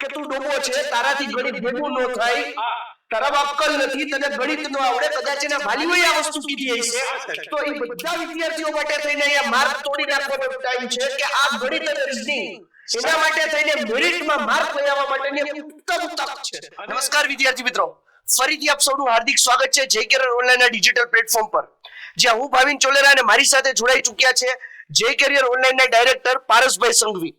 કે તું ડોબો છે, તારાથી ગણિત ભેગું ન થાય. તારા બાપ નથી, તને ગણિત ન આવડે, કદાચ એના વાલીઓએ આ વસ્તુ કીધી હશે. તો એ બધા વિદ્યાર્થીઓ માટે થઈને અહીંયા માર્ક તોડી નાખવાનો ટાઈમ છે કે આ ગણિત અને રીઝનિંગ એના માટે થઈને મેરિટમાં માર્ક લઈ માટેની ઉત્તમ તક છે. નમસ્કાર વિદ્યાર્થી મિત્રો. ફરીથી આપ સૌનું હાર્દિક સ્વાગત છે જે કેરિયર ઓનલાઈન ના ડિજિટલ પ્લેટફોર્મ પર. જ્યાં હું ભાવિન ચોલેરા અને મારી સાથે જોડાઈ ચૂક્યા છે જે કેરિયર ઓનલાઈન ના ડાયરેક્ટર પારસભાઈ સંઘવી.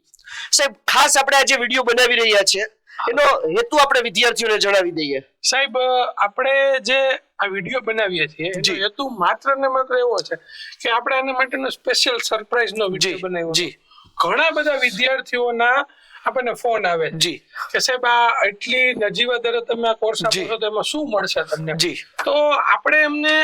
સાહેબ ખાસ આપણે આજે વીડિયો બનાવી રહ્યા છે એનો હેતુ આપણે વિદ્યાર્થીઓને જણાવી દઈએ. સાહેબ આપણે જે આ વીડિયો બનાવીએ છીએ હેતુ માત્ર ને માત્ર એવો છે કે આપણે આના માટેનો સ્પેશિયલ સરપ્રાઈઝ નો વીડિયો બનાવ્યો જી. ઘણા બધા વિદ્યાર્થીઓના આપણને ફોન આવે જી. કે સાહેબ આ એટલી નજીવા દરે તમે આ કોર્સ આપો છો તો એમાં શું મળશે તમને? જી. તો આપણે એમને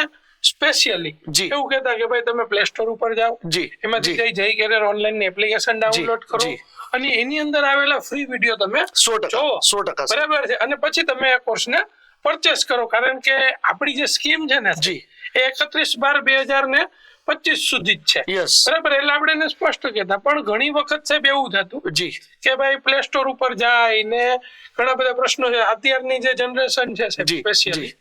સ્પેશિયલી જી. એવું કહેતા કે ભાઈ તમે પ્લે સ્ટોર ઉપર જાઓ જી. એમાંથી જઈ જઈ કેરિયર ઓનલાઈનની એપ્લિકેશન ડાઉનલોડ કરો અને એની અંદર આવેલા ફ્રી વીડિયો તમે સો ટકા. સો ટકા બરાબર છે. અને પછી તમે આ કોર્સને પરચેસ કરો. કારણ કે આપણી જે સ્કીમ છે ને જી. એ એકત્રીસ બાર બે હજાર ને પચીસ સુધી જ છે. બરાબર? એટલે આપણે એને સ્પષ્ટ કહેતા. પણ ઘણી વખત સાહેબ એવું થતું જી. કે ભાઈ પ્લે સ્ટોર ઉપર જાય ને ઘણા બધા પ્રશ્નો છે. અત્યારની જે જનરેશન છે સ્પેશિયલી.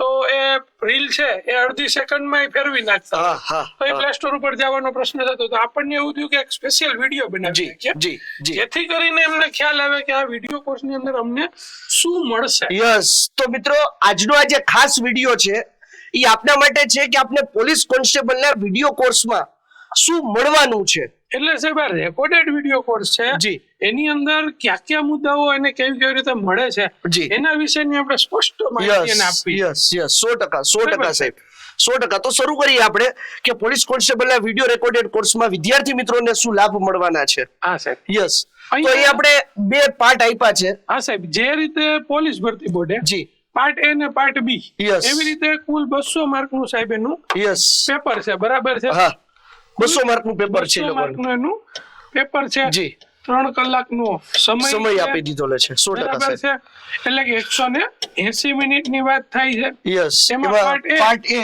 તો એ રીલ છે એ અડધી સેકન્ડમાં ફેરવી નાખતા. તો એ પ્લે સ્ટોર ઉપર જવાનો પ્રશ્ન થતો તો આપણને એવું થયું કે એક સ્પેશિયલ વીડિયો બનાવી જી જી જી. જેથી કરીને એમને ખ્યાલ આવે કે આ વીડિયો કોર્સની અંદર અમને શું મળશે. યસ. તો મિત્રો આજનો આ જે ખાસ વીડિયો છે એ આપના માટે છે કે આપને પોલીસ કોન્સ્ટેબલના વીડિયો કોર્સમાં શું મળવાનું છે? એટલે સાહેબ આ રેકોર્ડેડ વીડિયો કોર્સ છે. જી. એની અંદર ક્યાં ક્યાં મુદ્દાઓ અને કેવી કેવી રીતે મળે છે જી. એના વિશેની આપણે સ્પષ્ટ માહિતી આપવી યસ યસ સો ટકા સો ટકા સાહેબ. સો ટકા. તો શરૂ કરીએ આપણે કે પોલીસ કોન્સ્ટેબલના વીડિયો રેકોર્ડેડ કોર્સમાં વિદ્યાર્થી મિત્રોને શું લાભ મળવાના છે? હા સાહેબ. યસ. તો એ આપણે બે પાર્ટ આપ્યા છે. હા સાહેબ. જે રીતે પોલીસ ભરતી બોર્ડે જી. પાર્ટ એ ને પાર્ટ બી યસ. એવી રીતે કુલ બસો માર્કનું સાહેબ એનું યસ. પેપર છે. બરાબર છે? હા. બસો માર્કનું પેપર છે માર્ક લોકોનું. નું એનું પેપર છે. જી. ત્રણ કલાક નો સમય સમય આપી દીધો લે છે સો ટકા છે. એટલે કે એકસો ને એસી મિનિટની વાત થાય છે. યસ એમાં પાર્ટ એ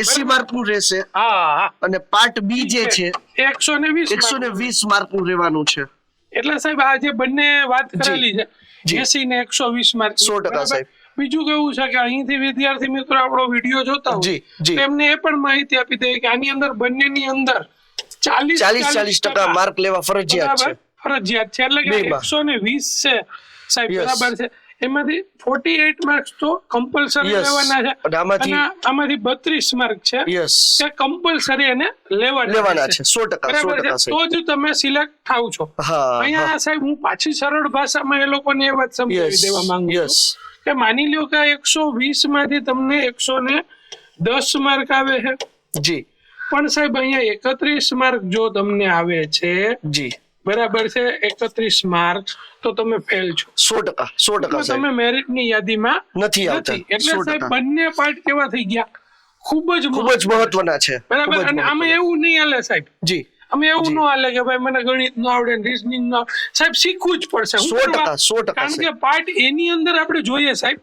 એસી માર્કનું રહેશે હા અને પાર્ટ બી જે છે એકસો ને વીસ એકસો ને વીસ માર્કનું રહેવાનું છે. એટલે સાહેબ આ જે બંને વાત કરેલી છે એસી ને એકસો વીસ માર્ક સો ટકા સાહેબ. બીજું કેવું છે કે અહીંથી વિદ્યાર્થી મિત્રો આપણો વીડિયો જોતા હોય. એમને એ પણ માહિતી આપી દે કે આની અંદર બંનેની અંદર ચાલીસ ચાલીસ ચાલીસ ટકા માર્ક લેવા ફરજિયાત છે. ફરજિયાત છે. એટલે કે એકસો ને વીસ છે સાહેબ બરાબર છે. એમાંથી ફોર્ટી એટ માર્ક્સ તો કમ્પલસરી લેવાના છે. અને આમાંથી- બત્રીસ માર્ક છે કે કમ્પલસરી એને લેવા લેવાના છે. સો ટકા તો જ તમે સિલેક્ટ થાવ છો. અહીંયા સાહેબ હું પાછી સરળ ભાષામાં એ લોકોને એ વાત સમજાવી દેવા માંગુ છું. કે માની લ્યો કે એકસો વીસમાંથી તમને એકસો ને દસ માર્ક આવે છે. જી. પણ સાહેબ અહીંયા એકત્રીસ માર્ક જો તમને આવે છે જી. બરાબર છે એકત્રીસ માર્ક તો તમે ફેલ છો. સો ટકા સો ટકા તમે મેરિટની યાદીમાં નથી આવતા. એટલે સાહેબ બંને પાર્ટ કેવા થઈ ગયા? ખૂબ જ ખૂબ જ મહત્વના છે. બરાબર? અને આમાં એવું નહીં હાલે સાહેબ. જી. અમે એવું ન હાલે કે ભાઈ મને ગણિત ન આવડે રીઝનિંગ ન સાહેબ શીખવું જ પડશે. કારણ કે પાર્ટ એની અંદર આપણે જોઈએ સાહેબ.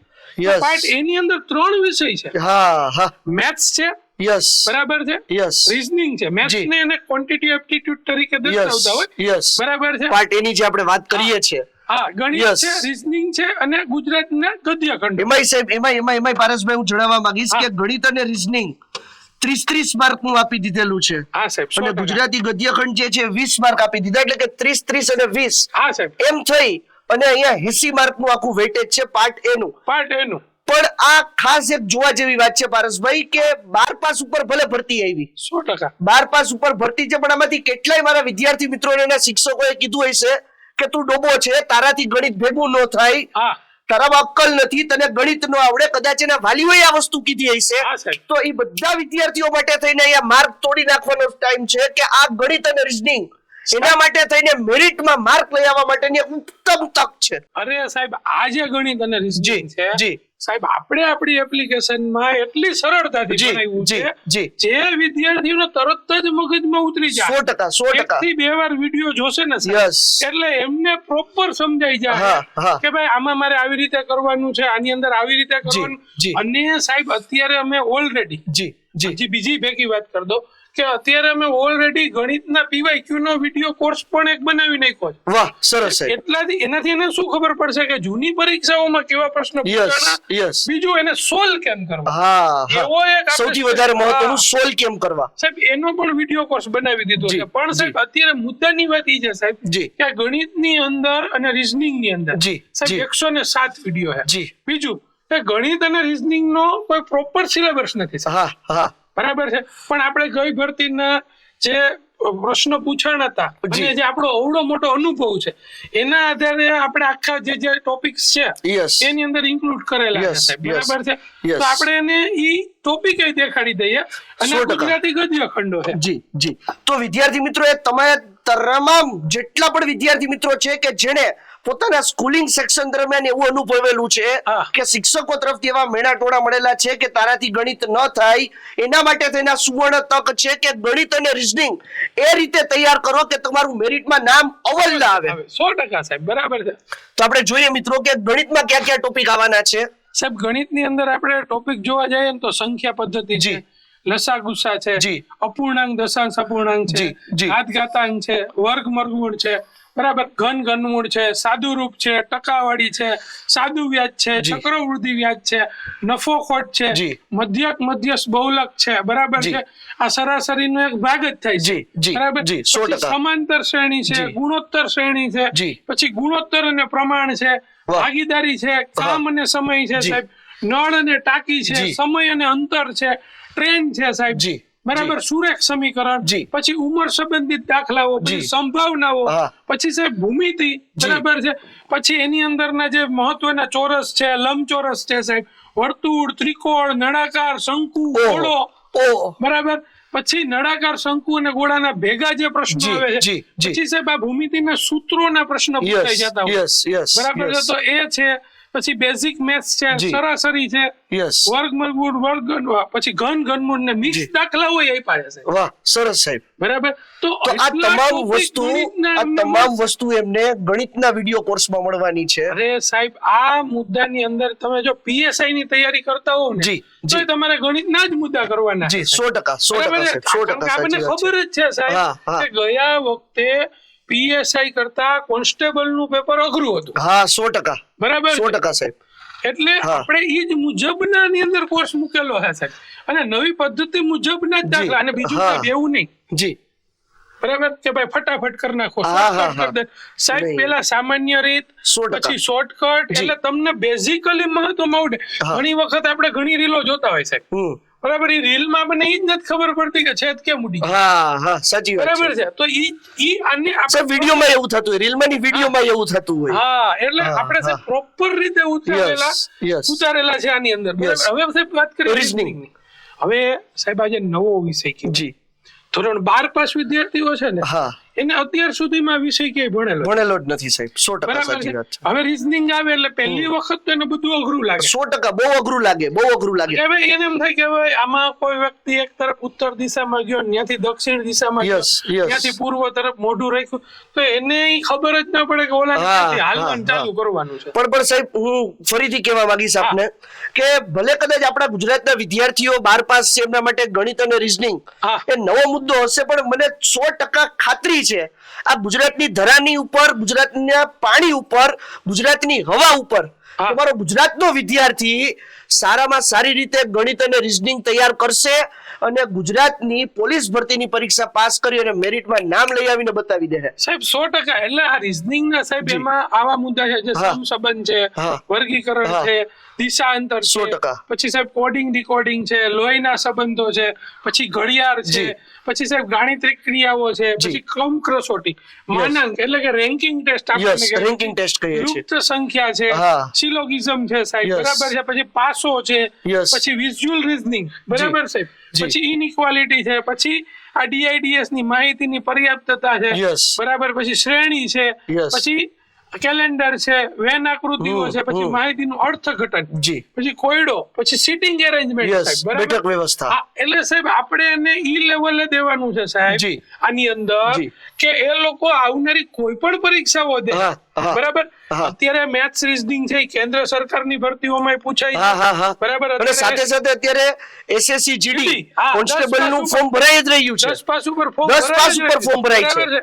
પાર્ટ એની અંદર ત્રણ વિષય છે. હા હા. મેથ્સ છે. યસ બરાબર છે? યસ રીઝનિંગ છે. મેથ્સ ને એને ક્વોન્ટિટી એપ્ટિટ્યુડ તરીકે દર્શાવતા હોય. યસ બરાબર છે? પાર્ટ એની જે આપણે વાત કરીએ છીએ. હા ગણિત છે રીઝનિંગ છે અને ગુજરાત ગદ્યખંડ. એમાં સાહેબ એમાં એમાં એમાં પારસભાઈ હું જણાવવા માંગીશ કે ગણિત અને રીઝનિંગ ત્રીસ ત્રીસ માર્કનું આપી દીધેલું છે. હા સાહેબ અને ગુજરાતી ગદ્યખંડ જે છે વીસ માર્ક આપી દીધા એટલે કે ત્રીસ ત્રીસ અને વીસ. હા સાહેબ. એમ થઈ અને અહીંયા એસી માર્કનું આખું વેટેજ છે પાર્ટ એ નું. પાર્ટ એનું પણ આ ખાસ એક જોવા જેવી વાત છે પારસભાઈ કે બાર પાસ ઉપર ભલે ભરતી આવી. સો ટકા. બાર પાસ ઉપર ભરતી છે પણ આમાંથી કેટલાય મારા વિદ્યાર્થી મિત્રો શિક્ષકોએ કીધું હશે કે તું ડોબો છે તારાથી ગણિત ભેગું ન થાય. હા તારા અક્કલ નથી તને ગણિત નો આવડે કદાચ એના વાલીઓએ આ વસ્તુ કીધી હશે. તો એ બધા વિદ્યાર્થીઓ માટે થઈને અહીંયા માર્ક તોડી નાખવાનો ટાઈમ છે કે આ ગણિત અને રીઝનિંગ એના માટે થઈને મેરિટમાં માર્ક લઈ આવવા માટેની ઉત્તમ તક છે. અરે સાહેબ આ જે ગણિત અને રીઝનિંગ છે જી. સાહેબ આપણે આપણી એપ્લિકેશનમાં એટલી સરળતાથી બનાવ્યું છે જે. વિદ્યાર્થીઓનો તરત જ મગજમાં ઉતરી સો જાય ટકા સો ટકા. થી બે વાર વીડિયો જોશે ને એટલે એમને પ્રોપર સમજાઈ જાય. કે ભાઈ આમાં મારે આવી રીતે કરવાનું છે આની અંદર આવી રીતે કરવાનું. અને સાહેબ અત્યારે અમે ઓલરેડી જી જી. બીજી ભેગી વાત કરી દો કે અત્યારે અમે ઓલરેડી ગણિતના પીવાય નો વીડિયો કોર્સ પણ એક બનાવી નાખ્યો છે. વાહ સરસ છે. એટલાથી એનાથી એને શું ખબર પડશે કે જૂની પરીક્ષાઓમાં કેવા પ્રશ્ન પૂછાણા બીજું એને સોલ્વ કેમ કરવા? હા એવો એક સૌથી વધારે મહત્વનું સોલ્વ કેમ કરવા? સાહેબ એનો પણ વીડિયો કોર્સ બનાવી દીધો છે. પણ સાહેબ અત્યારે મુદ્દાની વાત એ છે સાહેબ જી. કે ગણિતની અંદર અને રીઝનિંગની અંદર. સાહેબ એકસો ને સાત વીડિયો છે. જી. બીજું કે ગણિત અને રીઝનિંગ નો કોઈ પ્રોપર સિલેબસ નથી હા હા. બરાબર છે? પણ આપણે ગઈ ભરતીના જે પ્રશ્નો પૂછણ હતા અને જે આપણો અવડો મોટો અનુભવ છે એના આધારે આપણે આખા જે જે ટોપિક્સ છે એની અંદર ઇન્ક્લુડ કરેલા છે બરાબર છે? તો આપણે એને ઈ ટોપિક દેખાડી દઈએ અને ગુજરાતી ગદ્ય ખંડો છે. જી જી. તો વિદ્યાર્થી મિત્રો એ તમે તમામ જેટલા પણ વિદ્યાર્થી મિત્રો છે કે જેણે પોતાના સ્કૂલિંગ સેક્શન દરમિયાન એવું અનુભવેલું છે કે શિક્ષકો તરફથી એવા મેણા ટોળા મળેલા છે કે તારાથી ગણિત ન થાય એના માટે થઈને સુવર્ણ તક છે કે ગણિત અને રીઝનિંગ એ રીતે તૈયાર કરો કે તમારું મેરિટમાં નામ અવલ ના આવે. સો ટકા સાહેબ બરાબર છે. તો આપણે જોઈએ મિત્રો કે ગણિતમાં કયા કયા ટોપિક આવવાના છે? સાહેબ ગણિતની અંદર આપણે ટોપિક જોવા જઈએ ને તો સંખ્યા પદ્ધતિ છે લસા ગુસ્સા છે અપૂર્ણાંક દશાંશ અપૂર્ણાંક છે. ઘાત ઘાતાંક છે વર્ગ મરગુણ છે બરાબર? ઘન ઘનમૂળ છે સાદુ રૂપ છે ટકાવાળી છે સાદુ વ્યાજ છે ચક્રવૃદ્ધિ વ્યાજ છે નફો ખોટ છે મધ્યક મધ્યસ્થ બહુલક છે બરાબર છે? આ સરાસરીનો એક ભાગ જ થાય છે. બરાબર. સમાંતર શ્રેણી છે ગુણોત્તર શ્રેણી છે. પછી ગુણોત્તર અને પ્રમાણ છે ભાગીદારી છે કામ અને સમય છે સાહેબ. નળ અને ટાંકી છે સમય અને અંતર છે ટ્રેન છે સાહેબ. જી. બરાબર? સુરેખ સમીકરણ પછી ઉંમર સંબંધિત દાખલાઓ પછી સંભાવનાઓ પછી સાહેબ ભૂમિતિ બરાબર છે? પછી એની અંદરના જે મહત્વના ચોરસ છે લંબચોરસ છે સાહેબ વર્તુળ ત્રિકોણ નળાકાર શંકુ ગોળો બરાબર? પછી નળાકાર શંકુ અને ગોળાના ભેગા જે પ્રશ્નો આવે છે. પછી સાહેબ આ ભૂમિતિના સૂત્રોના પ્રશ્ન પૂછાઈ જતા હોય. બરાબર છે? તો એ છે પછી બેઝિક મેથ્સ છે સરાસરી છે યસ વર્ગ મૂળ વર્ગ પછી ઘન ઘનમૂળ ને મિક્સ જી. દાખલાઓ આપ્યા છે વાહ સરસ સાહેબ બરાબર તો આ તમામ વસ્તુ આ તમામ વસ્તુ એમને ગણિતના વિડિયો કોર્સમાં મળવાની છે અરે સાહેબ આ મુદ્દાની અંદર તમે જો પીએસઆઈ ની તૈયારી કરતા હોવ ને તો જી. તમારે ગણિતના જ મુદ્દા કરવાના જી છે. સો ટકા સો બરાબર ટકા છે? સાહેબ સો કારણ કે ટકા આપણને ખબર જ છે સાહેબ હા. કે ગયા વખતે પીએસઆઈ કરતા કોન્સ્ટેબલનું પેપર અઘરું હતું. હા સો ટકા. બરાબર સો ટકા સાહેબ. એટલે આપણે એ જ મુજબના ની અંદર કોર્સ મૂકેલો હે સાહેબ. અને નવી પદ્ધતિ મુજબના જ દાખલા. અને બીજું એવું નહીં. જી. બરાબર? કે ભાઈ ફટાફટ કરી નાખો. સાહેબ પેલા સામાન્ય રીત. પછી શોર્ટકટ એટલે તમને બેઝિકલી મહત્વમાં આવડે. ઘણી વખત આપણે ઘણી રીલો જોતા હોય સાહેબ. બરાબર એ રીલમાં મને એ જ નથી ખબર પડતી કે છેદ કેમ ઉડી હા હા સાચી વાત બરાબર છે. તો ઈ ઈ અને આપણે વિડીયોમાં એવું થતું હોય રીલમાં ની વિડીયોમાં એવું થતું હોય. હા એટલે આપણે સાહેબ પ્રોપર રીતે ઉતારેલા ઉતારેલા છે આની અંદર. હવે સાહેબ વાત કરીએ reasoning. હવે સાહેબ આજે નવો વિષય કે જી. ધોરણ બાર પાસ વિદ્યાર્થીઓ છે ને હા. એને અત્યાર સુધીમાં વિષય ક્યાંય ભણેલો ભણેલો જ નથી સાહેબ સો ટકા સાચી વાત છે. હવે રીઝનિંગ આવે એટલે પહેલી વખત તો એને બધું અઘરું લાગે. સો ટકા બહુ અઘરું લાગે બહુ અઘરું લાગે. હવે એને એમ થાય કે હવે આમાં કોઈ વ્યક્તિ એક તરફ ઉત્તર દિશામાં ગયો ત્યાંથી દક્ષિણ દિશામાં ગયો. ત્યાંથી પૂર્વ તરફ મોઢું રાખ્યું તો એને ખબર જ ના પડે કે ઓલા હાલવાનું ચાલુ કરવાનું છે. પણ પણ સાહેબ હું ફરીથી કહેવા માંગીશ આપને કે ભલે કદાચ આપણા ગુજરાતના વિદ્યાર્થીઓ બાર પાસ છે એમના માટે ગણિત અને રીઝનિંગ એ નવો મુદ્દો હશે પણ મને સો ટકા ખાતરી છે. આ ગુજરાતની ધરાની ઉપર ગુજરાતના પાણી ઉપર ગુજરાતની હવા ઉપર. તમારો ગુજરાતનો વિદ્યાર્થી સારામાં સારી રીતે ગણિત અને રીઝનિંગ તૈયાર કરશે અને ગુજરાતની પોલીસ ભરતીની પરીક્ષા પાસ કરી અને મેરિટમાં નામ લઈ આવીને બતાવી દે. સાહેબ સો ટકા. એટલે આ રીઝનિંગ ના સાહેબ એમાં આવા મુદ્દા છે જે સમસંબંધ છે વર્ગીકરણ હા. છે. દિશાંતર સો ટકા. પછી સાહેબ કોડિંગ ડીકોડિંગ છે લોહીના સંબંધો છે પછી ઘડિયાળ છે પછી સાહેબ ગાણિતિક ક્રિયાઓ છે પછી ક્રમ કસોટી માનાંક એટલે કે રેન્કિંગ ટેસ્ટ આપણે રેન્કિંગ ટેસ્ટ કહીએ છીએ. ગુપ્ત સંખ્યા છે સિલોગિઝમ છે સાહેબ બરાબર છે પછી પાસો છે પછી વિઝ્યુઅલ રીઝનિંગ બરાબર સાહેબ? પછી ઇનઇક્વાલિટી છે પછી આ ડીઆઈડીએસની માહિતીની પર્યાપ્તતા છે બરાબર પછી શ્રેણી છે પછી કેલેન્ડર છે વેન આકૃતિઓ છે પછી. માહિતીનું અર્થઘટન. જી. પછી કોયડો પછી સીટિંગ એરેન્જમેન્ટ સાહેબ બેઠક વ્યવસ્થા. એટલે સાહેબ આપણે એને ઈ લેવલે દેવાનું છે સાહેબ. આની અંદર કે એ લોકો આવનારી કોઈ પણ પરીક્ષાઓ દે. બરાબર? અત્યારે મેથ્સ રીઝનિંગ છે કેન્દ્ર સરકારની ભરતીઓમાં પૂછાય છે. બરાબર? અને સાથે સાથે અત્યારે એસએસસી જીડી કોન્સ્ટેબલનું ફોર્મ ભરાઈ જ રહ્યું છે. 10 પાસ ઉપર ફોર્મ દસ ભરાય પાસ ઉપર ફોર્મ ભરાય છે.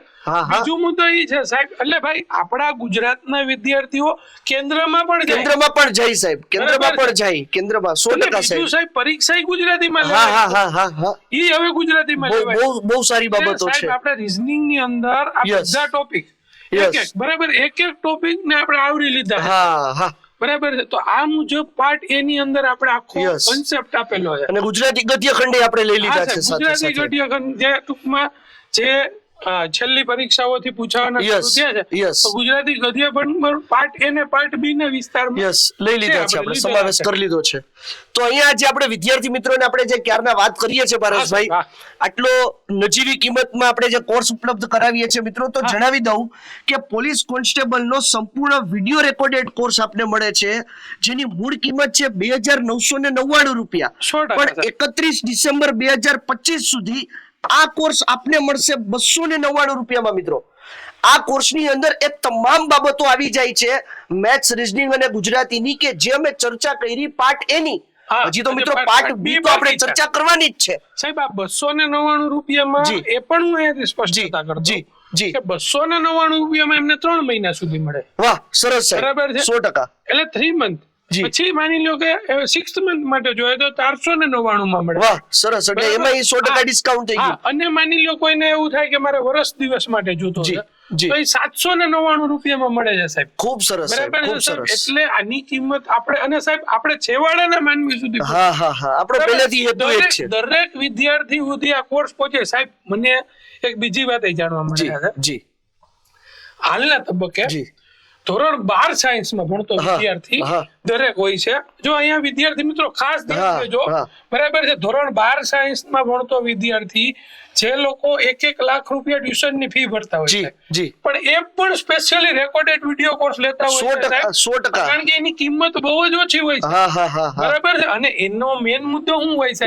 બીજું મુદ્દો એ છે સાહેબ એટલે ભાઈ આપણા ગુજરાતના વિદ્યાર્થીઓ કેન્દ્રમાં પણ કેન્દ્રમાં પણ જાય સાહેબ. કેન્દ્રમાં પણ જાય. કેન્દ્રમાં સો અને ટકા બીજું સાહેબ. સાહેબ પરીક્ષા ગુજરાતીમાં હા હા હા હા હા. ઈ હવે ગુજરાતીમાં બહુ બહુ બહુ સારી બાબતો બાબતો સાહેબ છે. આપણે રીઝનિંગની અંદર આ બધા ટોપિક. એક એક બરાબર એક એક ટોપિક ને આપણે આવરી લીધા હા હા. બરાબર છે. તો આ મુજબ પાર્ટ એ ની અંદર આપણે આખો. કન્સેપ્ટ આપેલો છે. અને ગુજરાતી ગદ્ય ખંડે આપણે લઈ લીધા છે ગુજરાતી ગદ્યખંડ ગદ્ય ખંડ જે ટૂંકમાં જે છેલ્લી પરીક્ષાઓથી પૂછાવાના શરૂ થયા છે. yes. ગુજરાતી ગદ્ય ખંડ પાર્ટ એ ને પાર્ટ બી ના વિસ્તારમાં યસ લઈ લીધા છે આપણે આપણે સમાવેશ કરી લીધો છે. તો અહીંયા જે આપણે વિદ્યાર્થી મિત્રોને આપણે જે ક્યારના વાત કરીએ છીએ પારસભાઈ આટલો નજીવી કિંમતમાં આપણે જે કોર્સ ઉપલબ્ધ કરાવીએ છીએ મિત્રો તો જણાવી દઉં કે પોલીસ કોન્સ્ટેબલનો સંપૂર્ણ વિડિયો રેકોર્ડેડ કોર્સ આપને મળે છે જેની મૂળ કિંમત છે બે હજાર નવસો ને નવ્વાણું રૂપિયા. પણ એકત્રીસ ડિસેમ્બર બે હજાર પચીસ સુધી આ કોર્સ આપને મળશે બસો ને નવ્વાણું રૂપિયામાં મિત્રો આ કોર્સની અંદર એ તમામ બાબતો આવી જાય છે મેથ્સ રીઝનિંગ અને ગુજરાતીની કે જે અમે ચર્ચા કરી પાર્ટ એની હજી તો મિત્રો પાર્ટ બી તો આપણે ચર્ચા કરવાની જ છે સાહેબ આ બસો ને નવ્વાણું રૂપિયામાં. એ પણ હું અહીંયાથી સ્પષ્ટતા કરું જી, જી. કે બસો ને નવ્વાણું રૂપિયામાં એમને ત્રણ મહિના સુધી મળે વાહ સરસ બરાબર છે. સો ટકા એટલે થ્રી મંથ. પછી માની લો કે સિક્સ મંથ માટે જોઈએ તો ચારસો ને નવ્વાણું માં મળે. વાહ સરસ. એટલે એમાં સો ટકા ડિસ્કાઉન્ટ થઈ ગયું. અને માની લો કોઈને એવું થાય કે મારે વર્ષ દિવસ માટે જોતો છે તો એ સાતસો ને નવ્વાણું રૂપિયામાં મળે છે સાહેબ. ખૂબ સરસ બરાબર સરસ. એટલે આની કિંમત આપણે અને સાહેબ આપણે છેવાડાના માનવી સુધી હા હા હા. આપણે પહેલેથી હેતુ એ છે. દરેક વિદ્યાર્થી સુધી આ કોર્સ પહોંચે. સાહેબ મને એક બીજી વાત એ જાણવા મળી છે. જી. હાલના તબક્કે ધોરણ બાર સાયન્સમાં ભણતો વિદ્યાર્થી દરેક હોય છે. જો અહીંયા વિદ્યાર્થી મિત્રો ખાસ ધ્યાન દેજો. બરાબર છે. ધોરણ બાર સાયન્સમાં ભણતો વિદ્યાર્થી જે લોકો એક એક લાખ રૂપિયા ટ્યુશનની ફી ભરતા હોય છે. પણ એ પણ સ્પેશિયલી રેકોર્ડેડ વીડિયો કોર્સ લેતા હોય છે. કારણ કે એની કિંમત બહુ જ ઓછી હોય છે. બરાબર છે. અને એનો મેન મુદ્દો શું હોય છે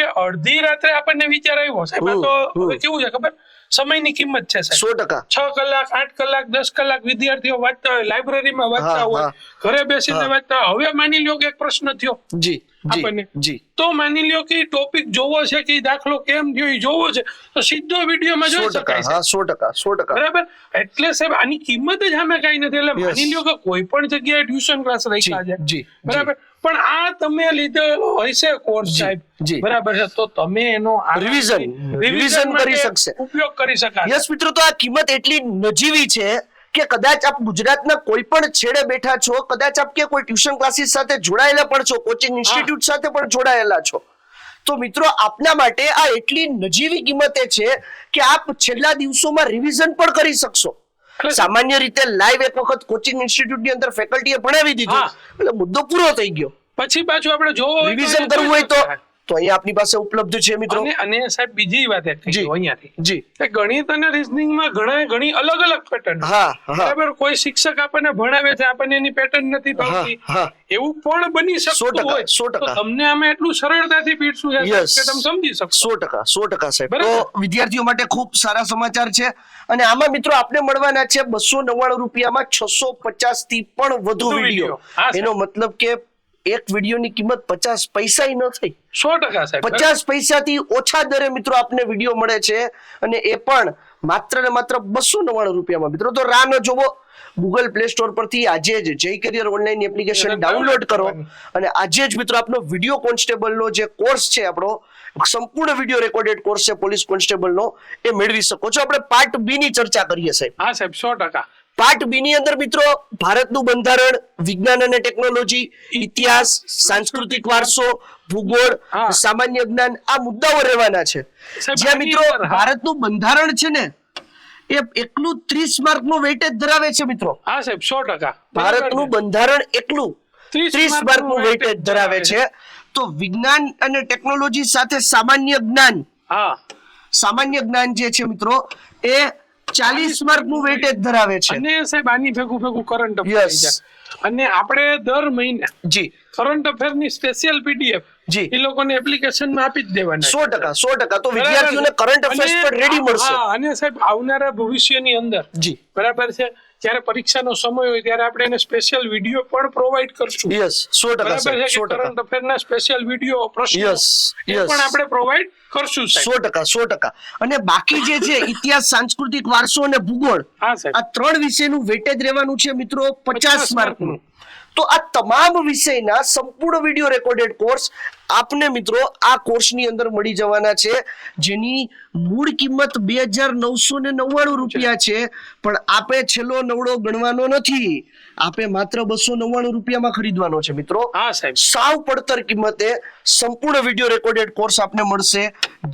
કે અડધી રાત્રે આપણને વિચાર આવ્યો. સાહેબ તો કેવું છે ખબર? સમયની કિંમત છે સાહેબ. સો ટકા. છ કલાક આઠ કલાક દસ કલાક વિદ્યાર્થીઓ વાંચતા હોય લાઇબ્રેરીમાં વાંચતા હોય. ઘરે બેસીને વાંચતા હોય. હવે માની લ્યો કે એક પ્રશ્ન થયો જી આપણને. જી. તો માની લ્યો કે ટોપિક જોવો છે કે દાખલો કેમ થયો એ જોવો છે તો સીધો વિડીયોમાં જોઈ શકાય છે હા સો ટકા સો ટકા. બરાબર? એટલે સાહેબ આની કિંમત જ અમે કઈ નથી. એટલે માની લ્યો કે કોઈ પણ જગ્યાએ ટ્યુશન ક્લાસ રાખ્યા છે. જી, બરાબર? પણ આ તમે લીધેલો હશે કોર્સ સાહેબ. બરાબર છે. તો તમે એનો રિવિઝન માટે કરી શકશે. ઉપયોગ કરી શકાય યસ મિત્રો તો આ કિંમત એટલી નજીવી છે કે કદાચ આપ ગુજરાતના કોઈ પણ છેડે બેઠા છો કદાચ આપ કે કોઈ ટ્યુશન ક્લાસીસ સાથે જોડાયેલા પણ છો કોચિંગ ઇન્સ્ટિટ્યૂટ સાથે પણ જોડાયેલા છો. તો મિત્રો આપના માટે આ એટલી નજીવી કિંમતે છે કે આપ છેલ્લા દિવસોમાં રિવિઝન પણ કરી શકશો. સામાન્ય રીતે લાઈવ એક વખત કોચિંગ ઇન્સ્ટિટ્યૂટની અંદર ફેકલ્ટીએ ભણાવી દીધું. એટલે મુદ્દો પૂરો થઈ ગયો પછી પાછું આપણે જોવો તો રિવિઝન કરવું હોય તો. તો અહીંયા આપની પાસે ઉપલબ્ધ છે મિત્રો. અને સાહેબ બીજી વાત જી. અહીંયાથી. જી. કે ગણિત અને રીઝનિંગમાં ઘણા ઘણી અલગ અલગ પેટર્ન હા બરાબર? કોઈ શિક્ષક આપણને ભણાવે છે આપણને એની પેટર્ન નથી ભાવતી. એવું પણ બની શકતું હોય. સો ટકા. તમને અમે એટલું સરળતાથી પીડશું કે તમે સમજી શકશો? સો ટકા સો ટકા સાહેબ. તો વિદ્યાર્થીઓ માટે ખૂબ સારા સમાચાર છે. અને આમાં મિત્રો આપને મળવાના છે બસો નવ્વાણું રૂપિયામાં છસો પચાસથી પણ વધુ વીડિયો. એનો મતલબ કે એક વિડીયોની કિંમત પચાસ પૈસા ન થઈ. સો ટકા સાહેબ પચાસ પૈસાથી ઓછા દરે મિત્રો આપને વીડિયો મળે છે અને એ પણ માત્ર ને માત્ર બસો નવ્વાણું રૂપિયામાં. મિત્રો તો રાહ ન જોવો ગૂગલ પ્લે સ્ટોર પરથી આજે જ જય કરિયર ઓનલાઈન એપ્લિકેશન ડાઉનલોડ કરો અને આજે જ મિત્રો આપનો વીડિયો કોન્સ્ટેબલનો જે કોર્સ છે આપણો સંપૂર્ણ વીડિયો રેકોર્ડેડ કોર્સ છે પોલીસ કોન્સ્ટેબલનો એ મેળવી શકો છો. આપણે પાર્ટ બી ની ચર્ચા કરીએ સાહેબ. હા સાહેબ સો ટકા. પાર્ટ બી ની અંદર મિત્રો ભારતનું બંધારણ વિજ્ઞાન અને ટેકનોલોજી ઇતિહાસ સાંસ્કૃતિક વારસો ભૂગોળ સામાન્ય જ્ઞાન આ મુદ્દાઓ રહેવાના છે. જ્યાં મિત્રો ભારતનું બંધારણ છે ને એ એકલું ત્રીસ માર્કનું વેટેજ ધરાવે છે મિત્રો. હા સાહેબ સો ટકા. ભારતનું બંધારણ એકલું ત્રીસ માર્કનું વેટેજ ધરાવે છે. તો વિજ્ઞાન અને ટેકનોલોજી સાથે સામાન્ય જ્ઞાન હા. સામાન્ય જ્ઞાન જે છે મિત્રો એ ચાલીસ માર્કનું વેઇટેજ ધરાવે છે. અને સાહેબ આની ભેગું ભેગું કરંટ. અફેર અને આપણે દર મહિને જી. કરંટ અફેરની સ્પેશિયલ પીડીએફ જી. એ લોકોને એપ્લિકેશનમાં આપી જ દેવાના સો ટકા સો ટકા. તો વિદ્યાર્થીઓને કરંટ અફેર્સ પર રેડી મળશે. અને સાહેબ આવનારા ભવિષ્યની અંદર જી. બરાબર છે. જ્યારે પરીક્ષાનો સમય હોય ત્યારે આપણે એને સ્પેશિયલ વીડિયો પણ પ્રોવાઈડ કરશું. યસ સો ટકા બરાબર સાહેબ છે સો ટકા. કરંટ અફેરના સ્પેશિયલ વીડિયો પ્રશ્ન યસ યસ પણ આપણે પ્રોવાઈડ કરશું સાહેબ. સો ટકા સો ટકા. અને બાકી જે છે ઇતિહાસ સાંસ્કૃતિક વારસો અને ભૂગોળ આ ત્રણ વિષયનું વેટેજ રહેવાનું છે મિત્રો પચાસ 50 માર્કનું તો આ તમામ વિષયના સંપૂર્ણ વીડિયો રેકોર્ડેડ કોર્સ આપને મિત્રો આ કોર્સની અંદર મળી જવાના છે જેની મૂળ કિંમત બે હજાર નવસો ને નવ્વાણું રૂપિયા છે. પણ આપે છેલ્લો નવડો ગણવાનો નથી. આપે માત્ર બસો નવ્વાણું રૂપિયામાં ખરીદવાનો છે મિત્રો. હા સાહેબ. સાવ પડતર કિંમતે સંપૂર્ણ વીડિયો રેકોર્ડેડ કોર્સ આપને મળશે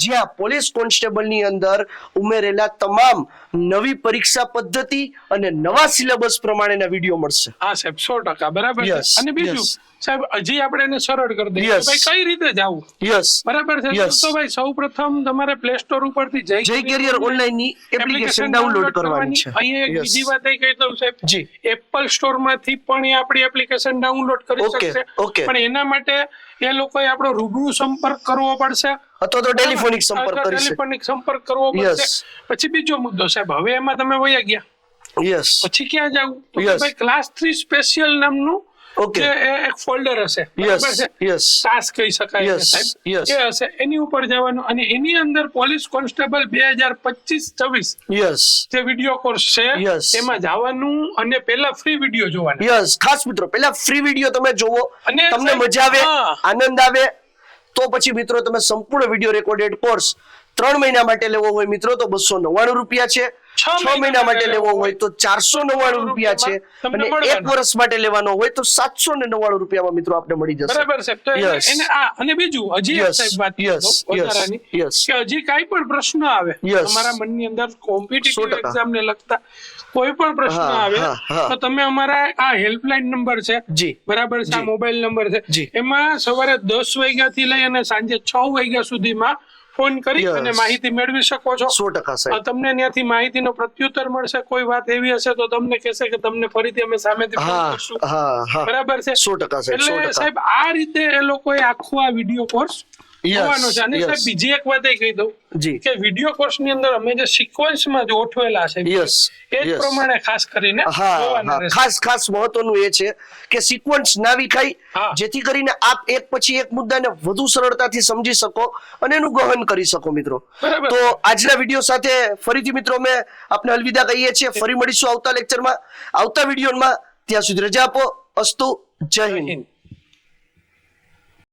જ્યાં પોલીસ કોન્સ્ટેબલની અંદર ઉમેરેલા તમામ નવી પરીક્ષા પદ્ધતિ અને નવા સિલેબસ પ્રમાણેના વીડિયો મળશે. હા સાહેબ સો ટકા. બરાબર અને બીજું. સાહેબ હજી આપણે એને સરળ કરી દઈએ. ભાઈ કઈ રીતે જવું? યસ બરાબર છે? તો ભાઈ સૌપ્રથમ તમારે પ્લે સ્ટોર ઉપરથી જય જય કેરિયર ઓનલાઈનની એપ્લિકેશન ડાઉનલોડ કરવાની છે. અહીંયા એક બીજી વાત એ કહી દઉં સાહેબ. જી. એપલ સ્ટોરમાંથી પણ એ આપણી એપ્લિકેશન ડાઉનલોડ કરી શકશે. પણ એના માટે એ લોકોએ આપણો રૂબરૂ સંપર્ક કરવો પડશે. અથવા તો ટેલિફોનિક સંપર્ક કરી શકે. ટેલિફોનિક સંપર્ક કરવો પડશે. પછી બીજો મુદ્દો સાહેબ હવે એમાં તમે વયા ગયા. યસ પછી ક્યાં જાવ? તો ભાઈ ક્લાસ થ્રી સ્પેશિયલ નામનું જે એ એક ફોલ્ડર હશે. યસ યસ સાસ કહી શકાય યસ yes. એ હશે. એની ઉપર જવાનું અને એની અંદર પોલીસ કોન્સ્ટેબલ બે હજાર પચીસ છવ્વીસ યસ જે વીડિયો કોર્સ છે. એમાં જવાનું અને પહેલા ફ્રી વીડિયો જોવાના. યસ ખાસ મિત્રો પેલા ફ્રી વીડિયો તમે જોવો. તમને મજા આવે. આનંદ આવે. તો પછી મિત્રો તમે સંપૂર્ણ વીડિયો રેકોર્ડેડ કોર્સ ત્રણ મહિના માટે લેવો હોય મિત્રો તો બસો નવ્વાણું રૂપિયા છે. છ મહિના માટે લેવો હોય તો ચારસો નવ્વાણું રૂપિયા છે. અને એક વર્ષ માટે લેવાનો હોય તો સાતસો ને નવ્વાણું રૂપિયામાં મિત્રો આપને મળી જશે. બરાબર આ અને બીજું હજી સાહેબ વાત યસ. કે હજી કાંઈ પણ પ્રશ્ન આવે. તમારા મનની અંદર કોમ્પિટિટિવ એક્ઝામ ને લગતા કોઈ પણ પ્રશ્ન આવે. તો તમે અમારા આ હેલ્પલાઇન નંબર છે જી. બરાબર છે આ મોબાઈલ નંબર છે. એમાં સવારે દસ વાગ્યા થી લઈ અને સાંજે છ વાગ્યા સુધીમાં ફોન કરી અને માહિતી મેળવી શકો છો. સો ટકા સાહેબ. તમને ત્યાંથી માહિતીનો પ્રત્યુત્તર મળશે કોઈ વાત એવી હશે તો તમને કહેશે કે તમને ફરીથી અમે સામેથી ફોન બરાબર છે? સો ટકા એટલે સાહેબ આ રીતે એ લોકોએ આખો આ વીડિયો કોર્સ Yes, છે. અને સાહેબ બીજી એક વાત એ કહી દઉં કે વીડિયો કોર્સની અંદર અમે જે સિક્વન્સમાં જે ગોઠવેલા છે યસ એ પ્રમાણે ખાસ કરીને હા. ખાસ ખાસ મહત્વનું એ છે કે સિક્વન્સ ના વિખાય જેથી કરીને આપ એક પછી એક મુદ્દાને વધુ સરળતાથી સમજી શકો અને એનું ગહન કરી શકો મિત્રો. તો આજના વીડિયો સાથે ફરીથી મિત્રો અમે આપને અલવિદા કહીએ છીએ. ફરી મળીશું આવતા લેક્ચરમાં આવતા વિડીયોમાં ત્યાં સુધી રજા આપો. અસ્તુ. જય હિન્દ.